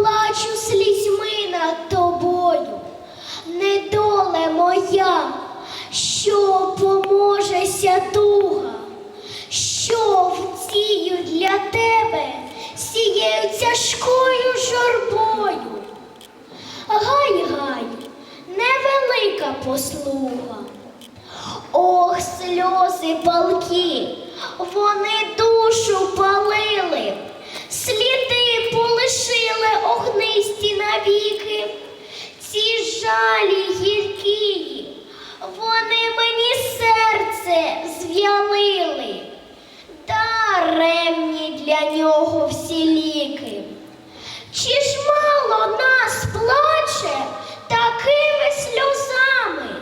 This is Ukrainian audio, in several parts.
плачу слізьми над тобою, недоле моя, що поможеся туга, що втію для тебе сією тяжкою журбою. Гай, гай, невелика послуга. Ох, сльози палки, вони душу всі ліки. Чи ж мало нас плаче такими сльозами?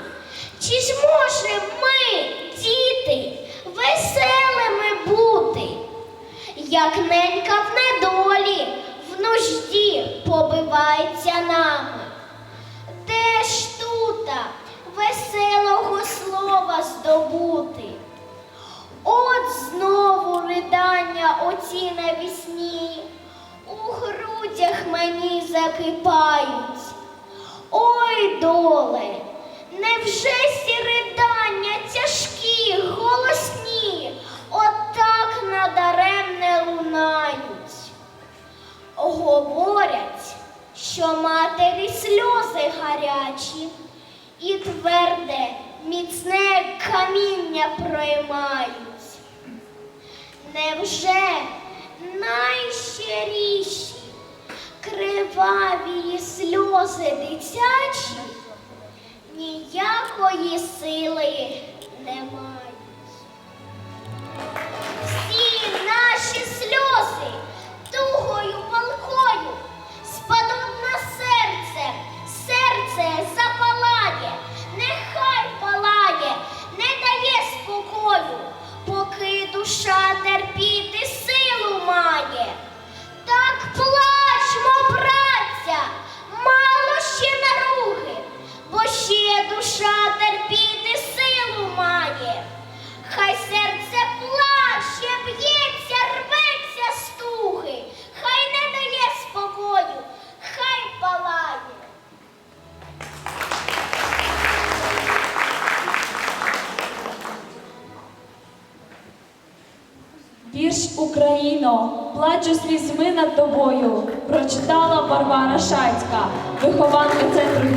Чи ж можемо ми, діти, веселими бути? Як ненька в недолі, грудях мені закипають. Ой, доле, невже сі ридання тяжкі, голосні, отак надаремне лунають? Говорять, що матері сльози гарячі і тверде, міцне каміння проймають. Невже найщиріші, криваві сльози дитячі ніякої сили не мають? Всі наші сльози тугою палкою спадуть на серце, серце запалає, нехай палає, не дає спокою, поки душа Вірш Україно, плачу слізьми над тобою, прочитала Варвара Шацька, вихованка центру